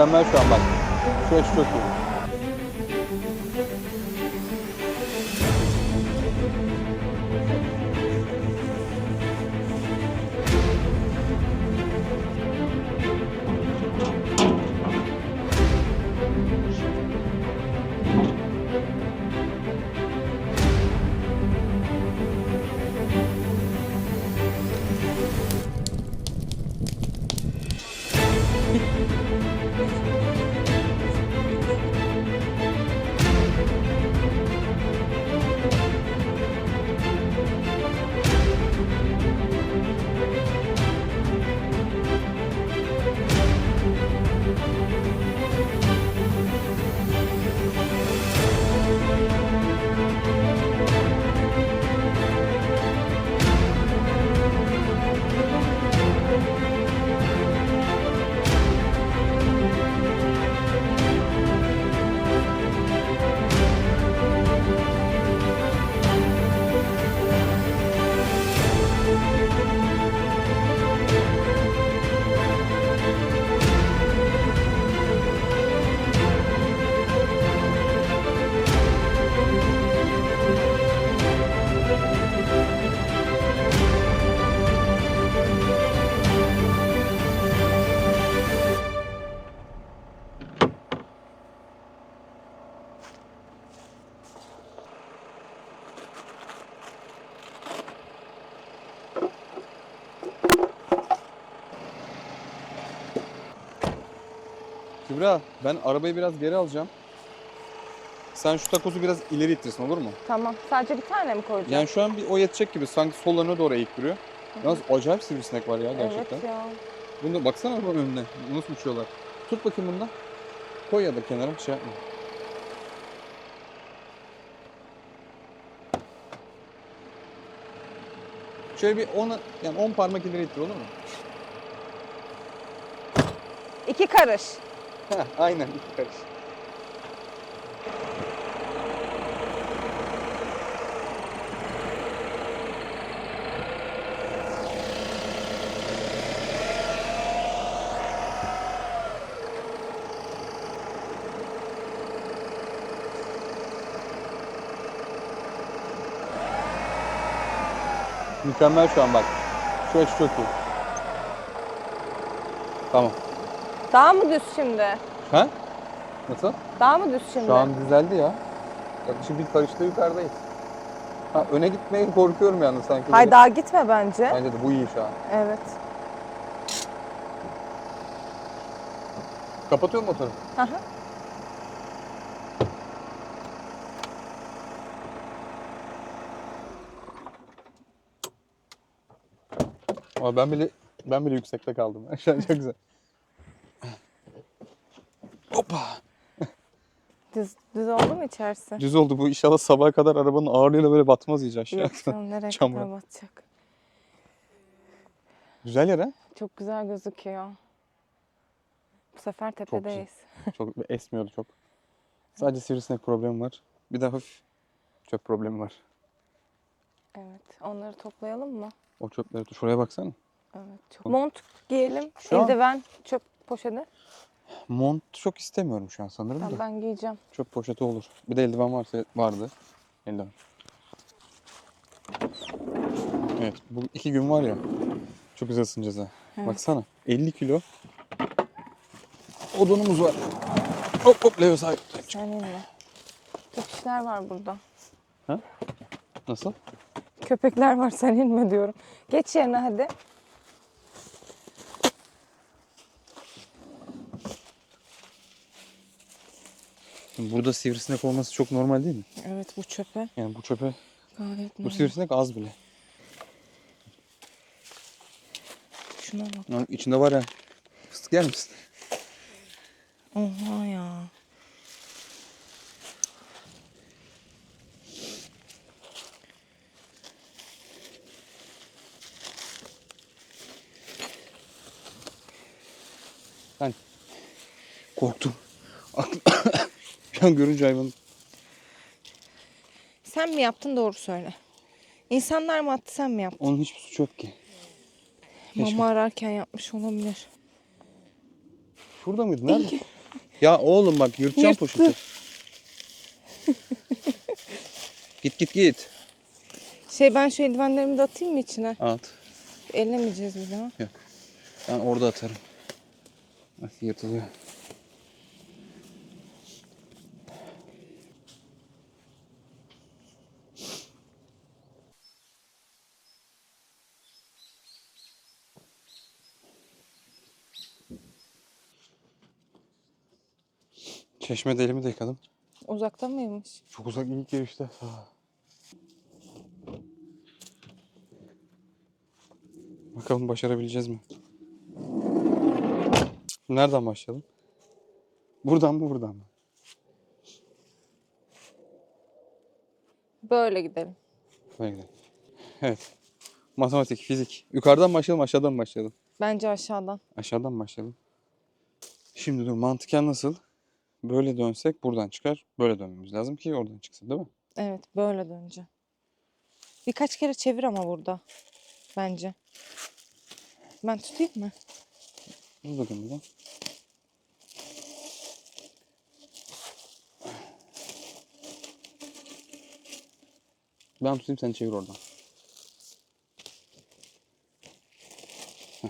Mükemmel şu an bak. Şu açı çok iyi. Kübra ben arabayı biraz geri alacağım. Sen şu takozu biraz ileri ittirsin olur mu? Tamam. Sadece bir tane mi koyacağım? Yani şu an bir o yetecek gibi. Sanki sol önüne doğru eğik duruyor. Yalnız acayip sivrisinek var ya gerçekten. Evet ya. Bunda baksana arabanın önüne. Nasıl uçuyorlar. Tut bakayım bunda. Koy ya da kenara şey yapma. Şöyle bir 10 yani 10 parmak ileri ittir olur mu? İki karış. Heh, aynen iki karış. Mükemmel şu an bak. Şu açı çok iyi. Tamam. Daha mı düz şimdi? Ha? Nasıl? Daha mı düz şimdi? Şu an düzeldi ya. Yaklaşık bir karışta yukarıdayız. Ha, öne gitmeye korkuyorum yalnız sanki. Hay böyle. daha gitme bence. Bence de bu iyi şu an. Evet. Kapatıyor motoru. Hı hı. Ama ben bile ben bile yüksekte kaldım. An çok güzel. Düz, düz oldu mu içerisi? Düz oldu bu. İnşallah sabaha kadar arabanın ağırlığıyla böyle batmaz iyice aşağı. Yok canım nereye kadar batacak. Güzel yer ha. Çok güzel gözüküyor. Bu sefer tepedeyiz. Çok esmiyordu çok. Sadece sivrisinek problemi var. Bir de hafif çöp problemi var. Evet. Onları toplayalım mı? O çöpleri şuraya baksana. Evet. Çok... Mont giyelim. Şu an- Eldiven, çöp poşeti. Mont çok istemiyorum şu an sanırım da. ben giyeceğim. Çöp poşeti olur. Bir de eldiven varsa vardı. Eldiven. Evet bu iki gün var ya. Çok güzel ısınacağız ha. Evet. Baksana 50 kilo odunumuz var. Hop hop Leo sahip. Sen inme. Köpekler var burada. Nasıl? Köpekler var sen inme diyorum. Geç yerine hadi. Şimdi burada sivrisinek olması çok normal değil mi? Evet bu çöpe Yani bu çöpe gayet bu normal. sivrisinek az bile. Şuna bak. Lan içinde var ya. Fıstık yer misin? Oha ya. Korktum. Aklım- Şu an görünce hayvan Sen mi yaptın doğru söyle. İnsanlar mı attı sen mi yaptın? onun hiçbir suçu yok ki. Keşke. Mama ararken yapmış olabilir. Şurada mıydı? Nerede? Ya oğlum bak yırtacağım Yırttı. poşeti. git git git. Şey ben şu eldivenlerimi de atayım mı içine? At. Ellemeyeceğiz bir daha. Yok. Ben orada atarım. Bak yırtılıyor. Çeşmede elimi de yıkadım. Uzaktan mıymış? Çok uzak ilk girişte. Bakalım başarabileceğiz mi? Nereden başlayalım? Buradan mı buradan mı? Böyle gidelim. Böyle gidelim. Evet. Matematik, fizik. Yukarıdan başlayalım, aşağıdan başlayalım? Bence aşağıdan. Aşağıdan başlayalım. Şimdi dur mantıken nasıl? Böyle dönsek buradan çıkar. Böyle dönmemiz lazım ki oradan çıksın değil mi? Evet böyle döneceğim. Birkaç kere çevir ama burada. Bence. Ben tutayım mı? Dur bakayım buradan. Ben tutayım sen çevir oradan. Heh.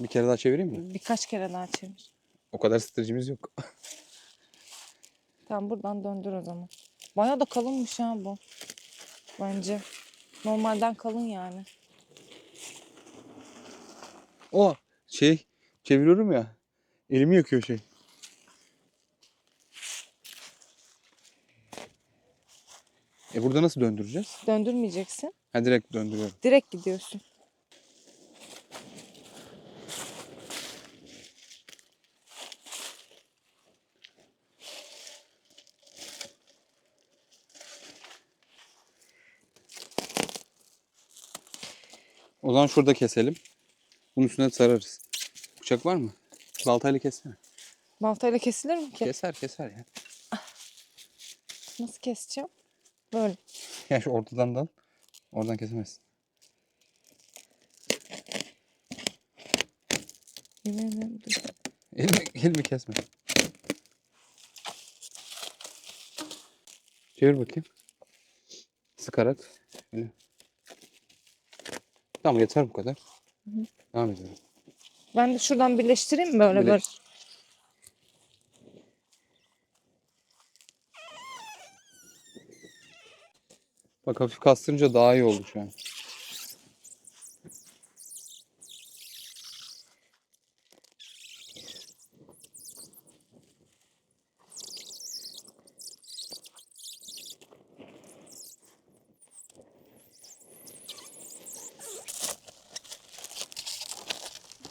Bir kere daha çevireyim mi? Birkaç kere daha çevir. O kadar streçimiz yok. Tamam buradan döndür o zaman. Baya da kalınmış ha bu. Bence. Normalden kalın yani. O şey çeviriyorum ya. Elimi yakıyor şey. E burada nasıl döndüreceğiz? Döndürmeyeceksin. Ha direkt döndürüyorum. Direkt gidiyorsun. O zaman şurada keselim. Bunun üstüne sararız. Bıçak var mı? Baltayla kessene. Baltayla kesilir mi ki? Keser keser ya. Nasıl keseceğim? Böyle. Ya şu ortadan dal. Oradan kesemezsin. Yemin. Elimi, elimi kesme. Çevir bakayım. Sıkarak. Öyle. Tamam yeter bu kadar. Devam edelim. Ben de şuradan birleştireyim mi böyle böyle? Birleştir. Bak hafif kastırınca daha iyi oldu şu an.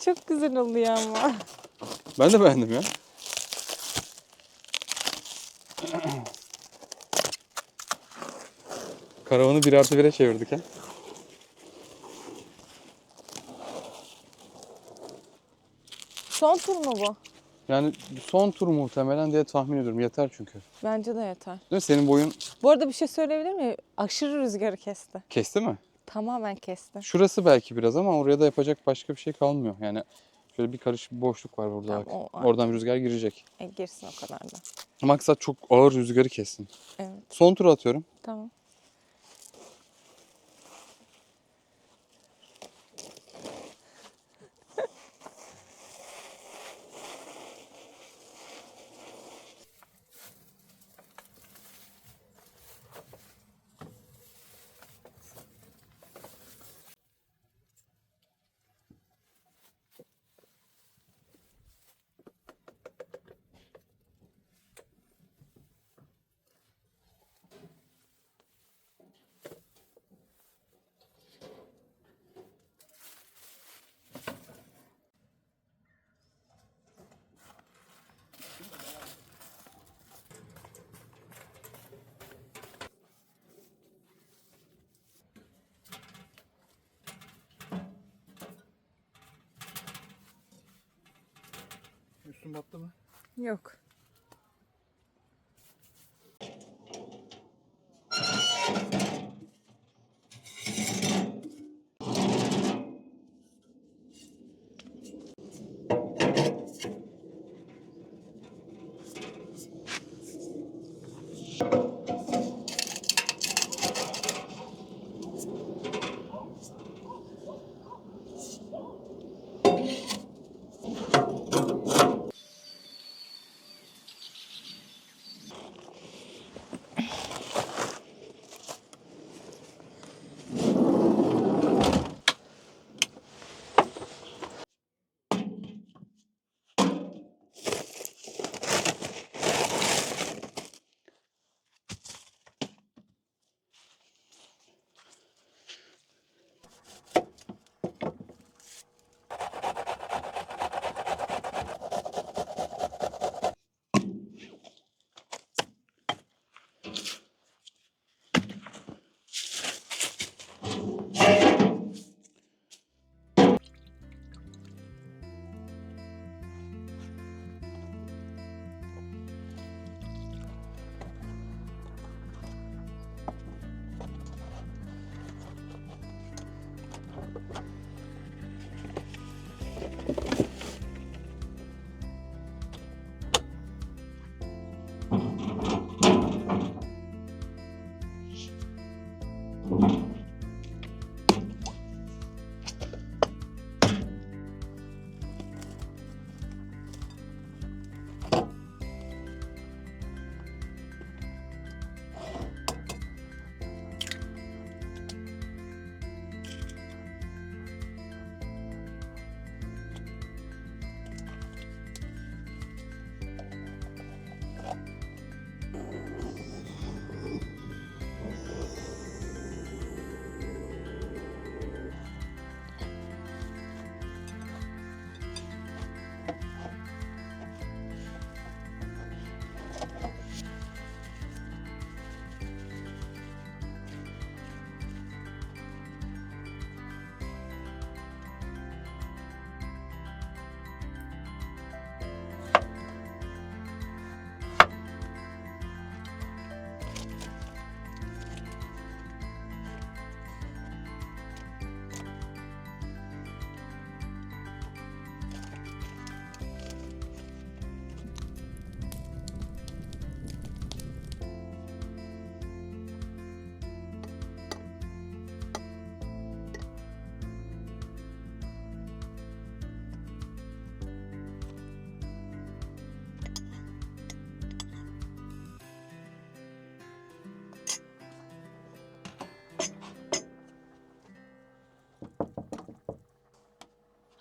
Çok güzel oluyor ama. Ben de beğendim ya. Karavanı bir artı bire çevirdik ha. Son tur mu bu? Yani son tur muhtemelen diye tahmin ediyorum. Yeter çünkü. Bence de yeter. Değil mi? Senin boyun Bu arada bir şey söyleyebilir miyim? Aşırı rüzgarı kesti. kesti mi? Tamamen kesti. Şurası belki biraz ama oraya da yapacak başka bir şey kalmıyor. Yani şöyle bir karış bir boşluk var burada Tamam, bak. Oradan rüzgar girecek. E, girsin o kadar da. Maksat çok ağır rüzgarı kessin. Evet Son turu atıyorum. tamam. Üstün battı mı? Yok.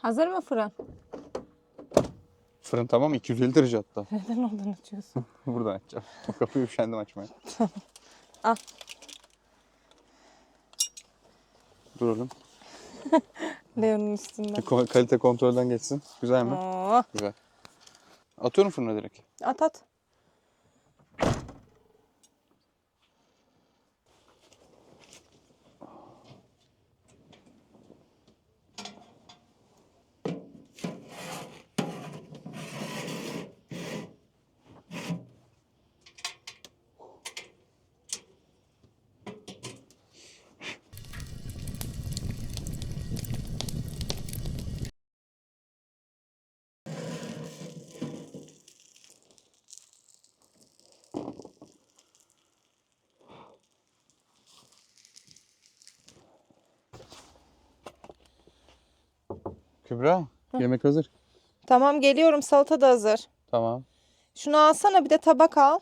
Hazır mı fırın? Fırın tamam 250 derece hatta. Neden oradan açıyorsun? Buradan açacağım. O kapıyı üşendim açmaya. Al. Dur oğlum. Leon'un üstünde. Kalite kontrolden geçsin. Güzel mi? Oo, Güzel. Atıyorum fırına direkt. at at. Kübra yemek hazır. Tamam geliyorum salata da hazır. Tamam. Şunu alsana bir de tabak al.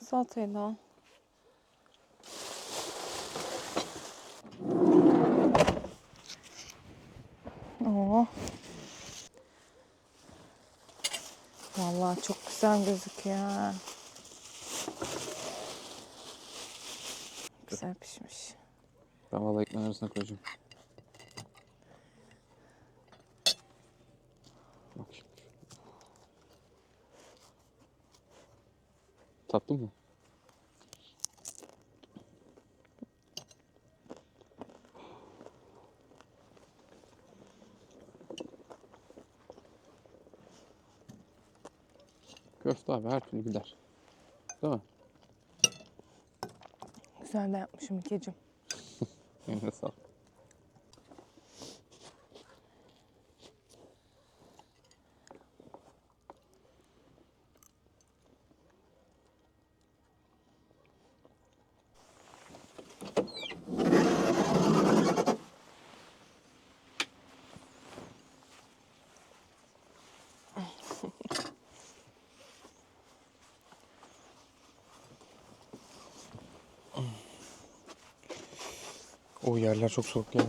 Salatayı da al. Oo. Vallahi çok güzel gözüküyor. Güzel pişmiş. Ben valla ekmeğin arasına koyacağım. Tatlı mı? Köfte abi her türlü gider. Değil mi? Güzel de yapmışım İkeciğim. Eline sağlık. O yerler çok soğuk ya.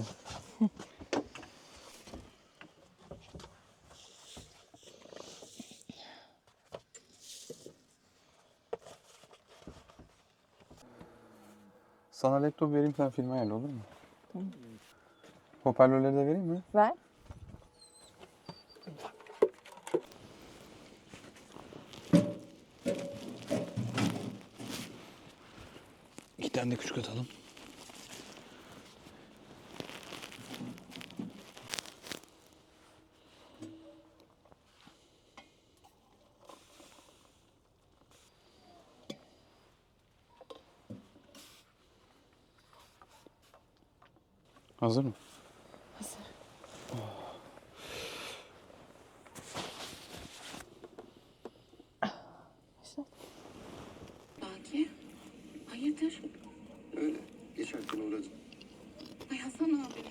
Sana laptop vereyim sen film ayarla olur mu? Hoparlörleri de vereyim mi? Ver. İki tane de küçük atalım. Hazır mı? Hazır. Başla. Baki, hayırdır? Öyle. Geçerken uğradım. Ay Hasan abi.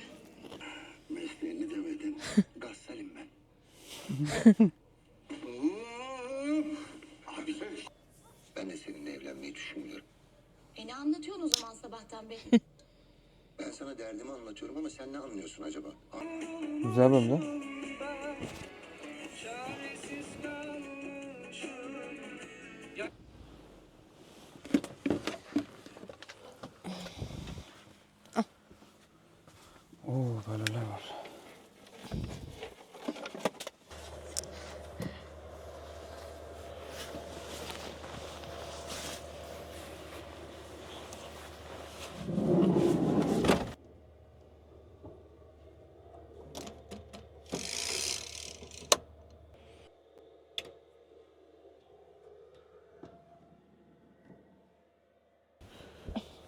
Mesleğini demedim. Gassalim ben. Abi ben de seninle evlenmeyi düşünmüyorum. E ne anlatıyorsun o zaman sabahtan beri? Sana derdim derdimi anlatıyorum ama sen ne anlıyorsun acaba? Güzel bölümde. Oo böyleler var.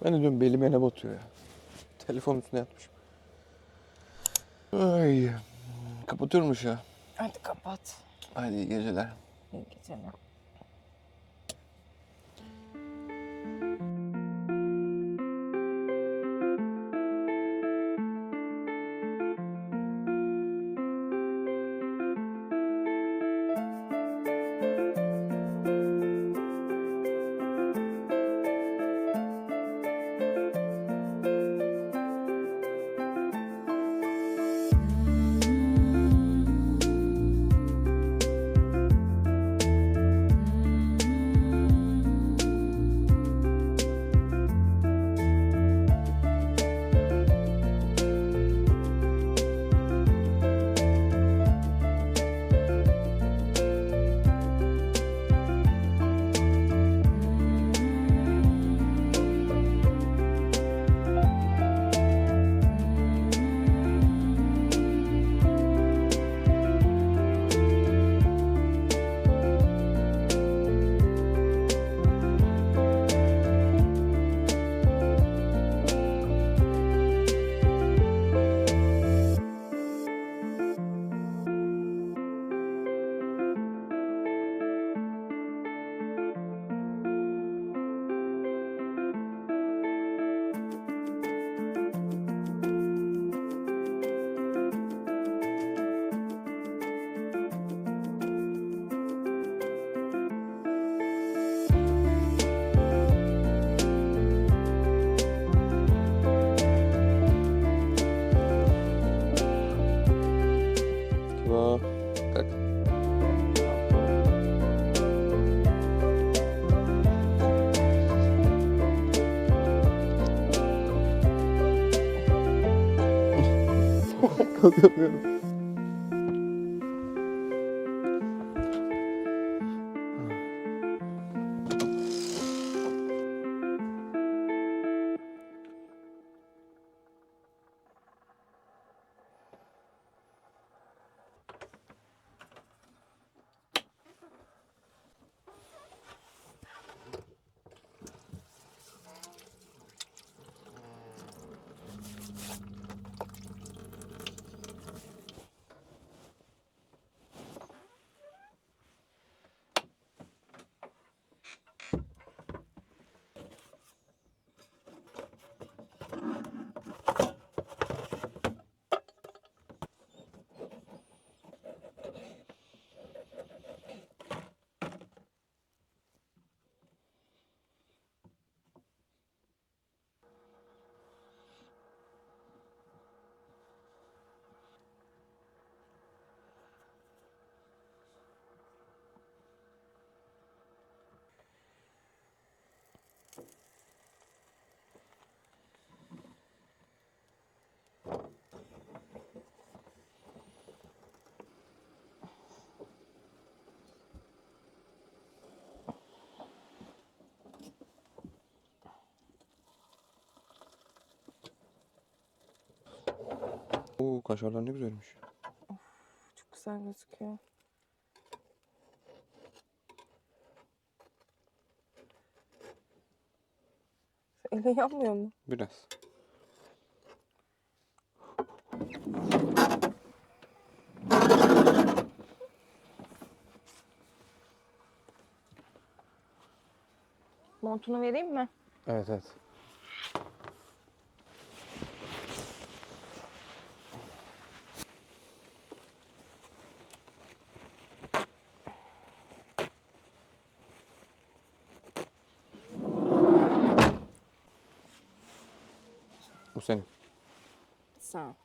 Ben de diyorum belime ne batıyor ya. Telefon üstüne yatmışım. Ay. Kapatıyormuş ya. Hadi kapat. Hadi iyi geceler. İyi geceler. Yok yok. Oo kaşarlar ne güzelmiş. Çok güzel gözüküyor. Elin yanmıyor mu? Biraz. Montunu vereyim mi? Evet evet. senin. Sağ ol.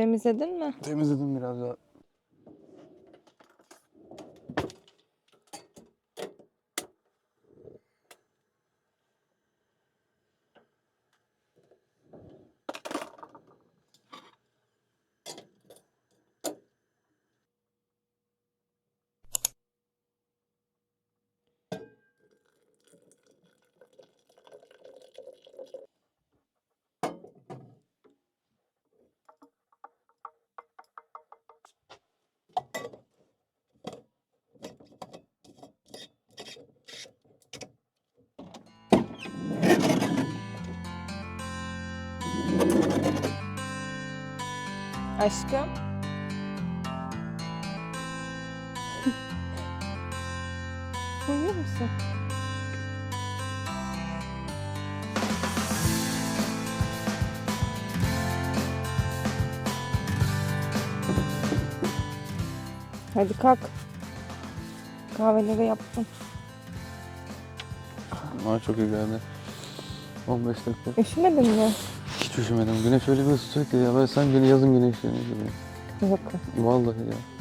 Temizledin mi? Temizledim biraz daha. Aşkım. Uyuyor musun? Hadi kalk. Kahveleri yaptım. Bana çok iyi geldi. 15 dakika. Üşümedin mi? Hiç üşümedim. Güneş öyle bir ısıtıyor ki ya. Ben sanki yazın güneşleniyor gibi. Yok. Vallahi ya.